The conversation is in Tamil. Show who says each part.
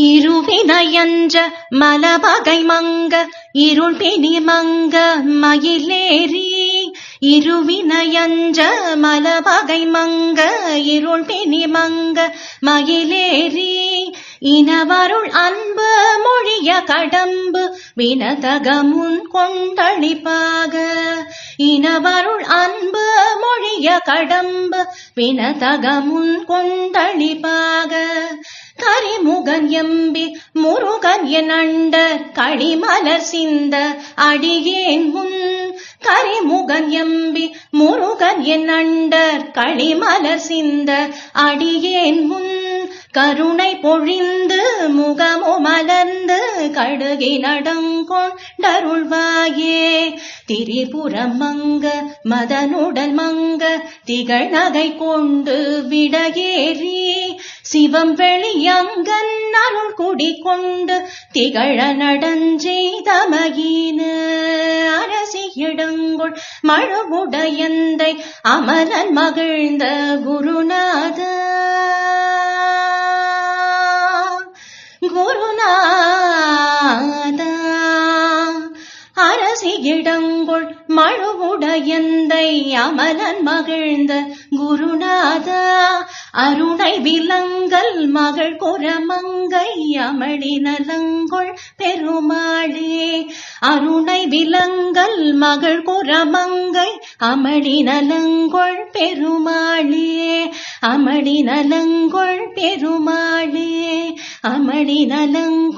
Speaker 1: இருவினையன்ற மலபகை மங்க இருள் பிணி மங்க மயிலேறி. இருவினையன்ற மலபகை மங்க இருள் பிணி மங்க மயிலேறி. இனவருள் அன்பு மொழிய கடம்பு வினதகமுன் கொண்டளிப்பாக. இனவருள் அன்பு மொழிய கடம்பு வினதகமுன் கொண்டளிப்பாக. கரிமுகன் எம்பி முருகன் என் அண்டர் களிமலர் சிந்த அடியேன் முன். கரிமுகன் எம்பி முருகன் என் அண்டர் களிமலர் சிந்த அடியேன் முன். கருணை பொழிந்து முகமு மலர்ந்து கடுகை நடங்கொண்டருள்வாயே திரிபுரம் மங்க மதனுடல் மங்க திகழ் நகை கொண்டு விடையேறி. சிவம் வெளியங்கன் அருள் குடி கொண்டு திகழ நடஞ்செய்தமகின. அரசி இடங்கொள் மழுவுடையந்தை அமரன் மகிழ்ந்த குருநாத. குருநாத. அரசி இடங்கொள் மழுவுடையந்தை அமலன் மகிழ்ந்த குருநாதா. அருணை விலங்கல் மகள் குரமங்கை அமளி நலங்கொள் பெருமாளே. அருணை விலங்கல் மகள் குரமங்கை அமளி நலங்கொள் பெருமாளே. அமளி நலங்கொள் பெருமாளே அமளி நலங்கொள்